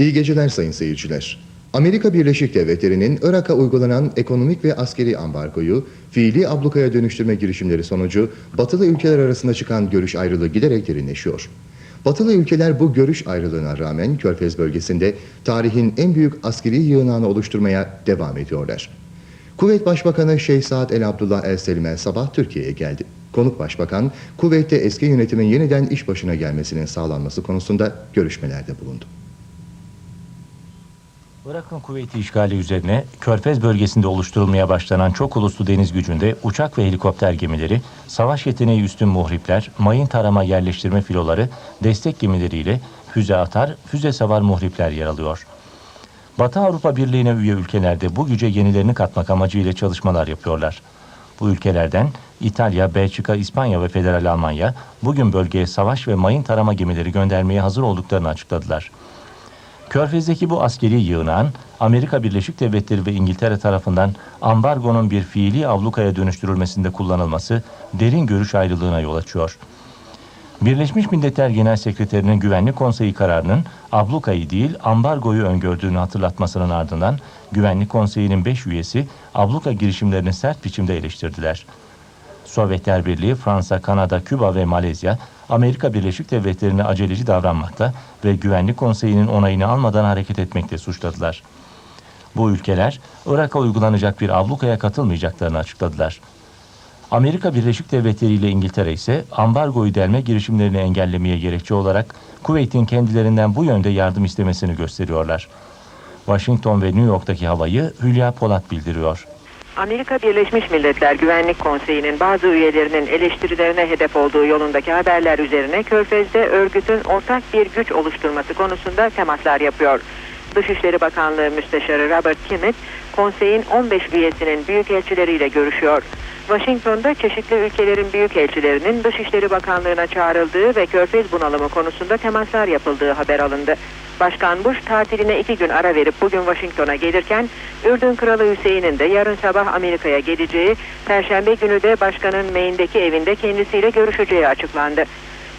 İyi geceler sayın seyirciler. Amerika Birleşik Devletleri'nin Irak'a uygulanan ekonomik ve askeri ambargoyu fiili ablukaya dönüştürme girişimleri sonucu batılı ülkeler arasında çıkan görüş ayrılığı giderek derinleşiyor. Batılı ülkeler bu görüş ayrılığına rağmen Körfez bölgesinde tarihin en büyük askeri yığınağını oluşturmaya devam ediyorlar. Kuveyt Başbakanı Şeyh Saad El Abdullah El Selim El Sabah Türkiye'ye geldi. Konuk Başbakan, Kuveyt'te eski yönetimin yeniden iş başına gelmesinin sağlanması konusunda görüşmelerde bulundu. Irak'ın Kuveyt'i işgali üzerine Körfez bölgesinde oluşturulmaya başlanan çok uluslu deniz gücünde uçak ve helikopter gemileri, savaş yeteneği üstün muhripler, mayın tarama yerleştirme filoları, destek gemileriyle füze atar, füze savar muhripler yer alıyor. Batı Avrupa Birliği'ne üye ülkelerde bu güce yenilerini katmak amacıyla çalışmalar yapıyorlar. Bu ülkelerden İtalya, Belçika, İspanya ve Federal Almanya bugün bölgeye savaş ve mayın tarama gemileri göndermeye hazır olduklarını açıkladılar. Körfez'deki bu askeri yığınağın Amerika Birleşik Devletleri ve İngiltere tarafından ambargonun bir fiili ablukaya dönüştürülmesinde kullanılması derin görüş ayrılığına yol açıyor. Birleşmiş Milletler Genel Sekreterinin Güvenlik Konseyi kararının ablukayı değil ambargoyu öngördüğünü hatırlatmasının ardından Güvenlik Konseyi'nin 5 üyesi abluka girişimlerini sert biçimde eleştirdiler. Sovyetler Birliği, Fransa, Kanada, Küba ve Malezya, Amerika Birleşik Devletleri'ne aceleci davranmakta ve Güvenlik Konseyi'nin onayını almadan hareket etmekte suçladılar. Bu ülkeler, Irak'a uygulanacak bir ablukaya katılmayacaklarını açıkladılar. Amerika Birleşik Devletleri ile İngiltere ise ambargoyu delme girişimlerini engellemeye gerekçe olarak Kuveyt'in kendilerinden bu yönde yardım istemesini gösteriyorlar. Washington ve New York'taki havayı Hülya Polat bildiriyor. Amerika Birleşmiş Milletler Güvenlik Konseyi'nin bazı üyelerinin eleştirilerine hedef olduğu yolundaki haberler üzerine Körfez'de örgütün ortak bir güç oluşturması konusunda temaslar yapıyor. Dışişleri Bakanlığı Müsteşarı Robert Kimmett, konseyin 15 üyesinin büyükelçileriyle görüşüyor. Washington'da çeşitli ülkelerin büyükelçilerinin Dışişleri Bakanlığı'na çağrıldığı ve Körfez bunalımı konusunda temaslar yapıldığı haber alındı. Başkan Bush tatiline iki gün ara verip bugün Washington'a gelirken Ürdün Kralı Hüseyin'in de yarın sabah Amerika'ya geleceği, Perşembe günü de başkanın Maine'deki evinde kendisiyle görüşeceği açıklandı.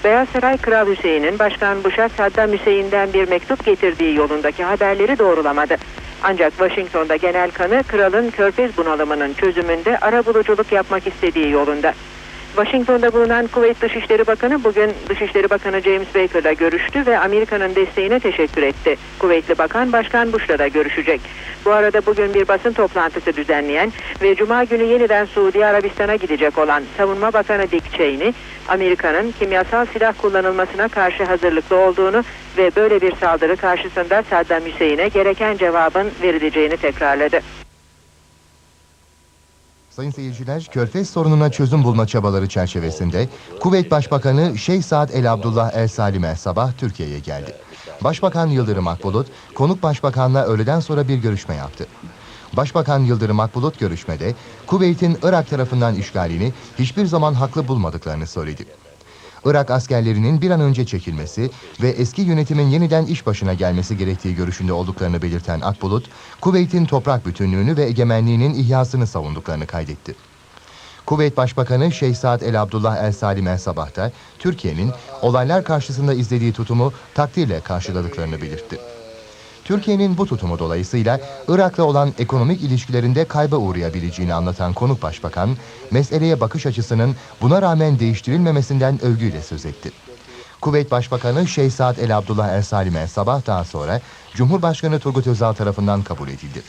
Beyaz Saray Kral Hüseyin'in Başkan Bush'a Saddam Hüseyin'den bir mektup getirdiği yolundaki haberleri doğrulamadı. Ancak Washington'da genel kanı kralın körfez bunalımının çözümünde arabuluculuk yapmak istediği yolunda. Washington'da bulunan Kuveyt Dışişleri Bakanı bugün Dışişleri Bakanı James Baker'la görüştü ve Amerika'nın desteğine teşekkür etti. Kuveytli Bakan Başkan Bush'la da görüşecek. Bu arada bugün bir basın toplantısı düzenleyen ve Cuma günü yeniden Suudi Arabistan'a gidecek olan Savunma Bakanı Dick Cheney, Amerika'nın kimyasal silah kullanılmasına karşı hazırlıklı olduğunu ve böyle bir saldırı karşısında Saddam Hüseyin'e gereken cevabın verileceğini tekrarladı. Sayın seyirciler, Körfez sorununa çözüm bulma çabaları çerçevesinde Kuveyt Başbakanı Şeyh Saad El Abdullah El Salim El Sabah Türkiye'ye geldi. Başbakan Yıldırım Akbulut, konuk başbakanla öğleden sonra bir görüşme yaptı. Başbakan Yıldırım Akbulut görüşmede Kuveyt'in Irak tarafından işgalini hiçbir zaman haklı bulmadıklarını söyledi. Irak askerlerinin bir an önce çekilmesi ve eski yönetimin yeniden iş başına gelmesi gerektiği görüşünde olduklarını belirten Akbulut, Kuveyt'in toprak bütünlüğünü ve egemenliğinin ihyasını savunduklarını kaydetti. Kuveyt Başbakanı Şeyh Saad El Abdullah El Salim El Sabah da Türkiye'nin olaylar karşısında izlediği tutumu takdirle karşıladıklarını belirtti. Türkiye'nin bu tutumu dolayısıyla Irak'la olan ekonomik ilişkilerinde kayba uğrayabileceğini anlatan konuk başbakan, meseleye bakış açısının buna rağmen değiştirilmemesinden övgüyle söz etti. Kuveyt Başbakanı Şeyh El Abdullah El Salim El Sabah daha sonra Cumhurbaşkanı Turgut Özal tarafından kabul edildi.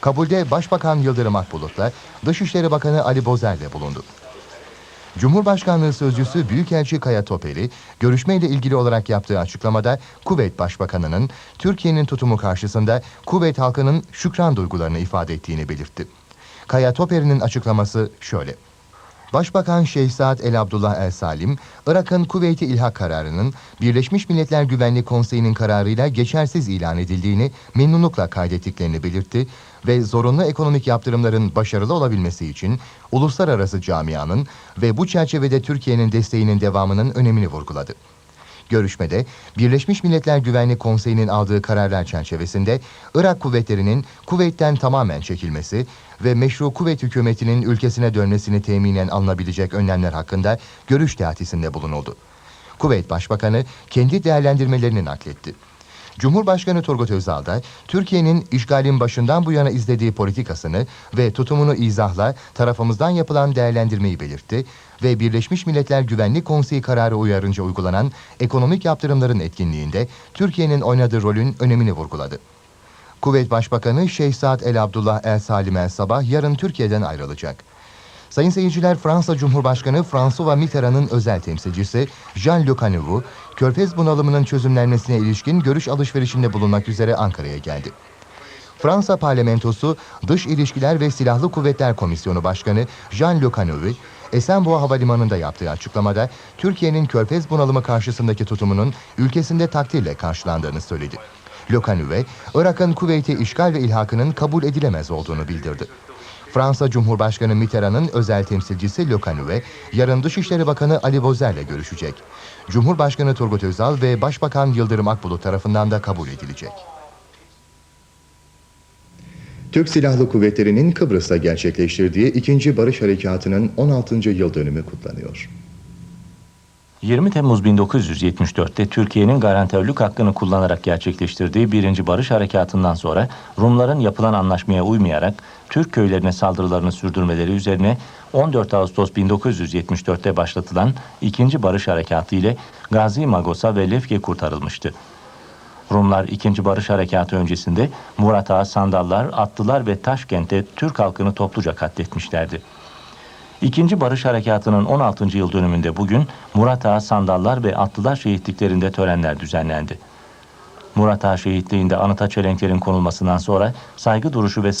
Kabulde Başbakan Yıldırım Akbulut'la Dışişleri Bakanı Ali Bozer de bulundu. Cumhurbaşkanlığı Sözcüsü Büyükelçi Kaya Topeli, görüşmeyle ilgili olarak yaptığı açıklamada Kuveyt Başbakanı'nın Türkiye'nin tutumu karşısında Kuveyt halkının şükran duygularını ifade ettiğini belirtti. Kaya Toperi'nin açıklaması şöyle. Başbakan Şeyh Saad El Abdullah El Salim, Irak'ın Kuveyt'e ilhak kararının Birleşmiş Milletler Güvenlik Konseyi'nin kararıyla geçersiz ilan edildiğini memnunlukla kaydettiklerini belirtti ve zorunlu ekonomik yaptırımların başarılı olabilmesi için uluslararası camianın ve bu çerçevede Türkiye'nin desteğinin devamının önemini vurguladı. Görüşmede Birleşmiş Milletler Güvenlik Konseyi'nin aldığı kararlar çerçevesinde Irak kuvvetlerinin Kuveyt'ten tamamen çekilmesi ve meşru Kuveyt hükümetinin ülkesine dönmesini teminen alınabilecek önlemler hakkında görüş teatisinde bulunuldu. Kuveyt Başbakanı kendi değerlendirmelerini nakletti. Cumhurbaşkanı Turgut Özal da Türkiye'nin işgalin başından bu yana izlediği politikasını ve tutumunu izahla tarafımızdan yapılan değerlendirmeyi belirtti ve Birleşmiş Milletler Güvenlik Konseyi kararı uyarınca uygulanan ekonomik yaptırımların etkinliğinde Türkiye'nin oynadığı rolün önemini vurguladı. Kuveyt Başbakanı Şeyh Saad El Abdullah El Salim El Sabah yarın Türkiye'den ayrılacak. Sayın seyirciler Fransa Cumhurbaşkanı François Mitterrand'ın özel temsilcisi Jean-Luc Hanevou, Körfez bunalımının çözümlenmesine ilişkin görüş alışverişinde bulunmak üzere Ankara'ya geldi. Fransa Parlamentosu Dış İlişkiler ve Silahlı Kuvvetler Komisyonu Başkanı Jean-Luc Hanevou, Esenboğa Havalimanı'nda yaptığı açıklamada Türkiye'nin Körfez bunalımı karşısındaki tutumunun ülkesinde takdirle karşılandığını söyledi. Lokanüve, Irak'ın Kuveyt'e işgal ve ilhakının kabul edilemez olduğunu bildirdi. Fransa Cumhurbaşkanı Mitterrand'ın özel temsilcisi Lokanüve, yarın Dışişleri Bakanı Ali Bozer'le görüşecek. Cumhurbaşkanı Turgut Özal ve Başbakan Yıldırım Akbulut tarafından da kabul edilecek. Türk Silahlı Kuvvetleri'nin Kıbrıs'ta gerçekleştirdiği ikinci barış harekatının 16. yıl dönümü kutlanıyor. 20 Temmuz 1974'te Türkiye'nin garantörlük hakkını kullanarak gerçekleştirdiği birinci barış harekatından sonra Rumların yapılan anlaşmaya uymayarak Türk köylerine saldırılarını sürdürmeleri üzerine 14 Ağustos 1974'te başlatılan ikinci barış harekatı ile Gazi Magosa ve Lefke kurtarılmıştı. Rumlar 2. Barış Harekatı öncesinde Murat Ağa, Sandallar, Atlılar ve Taşkent'te Türk halkını topluca katletmişlerdi. İkinci Barış Harekatı'nın 16. yıl dönümünde bugün Murat Ağa, Sandallar ve Atlılar şehitliklerinde törenler düzenlendi. Murat Ağa şehitliğinde anıta çelenklerin konulmasından sonra saygı duruşu ve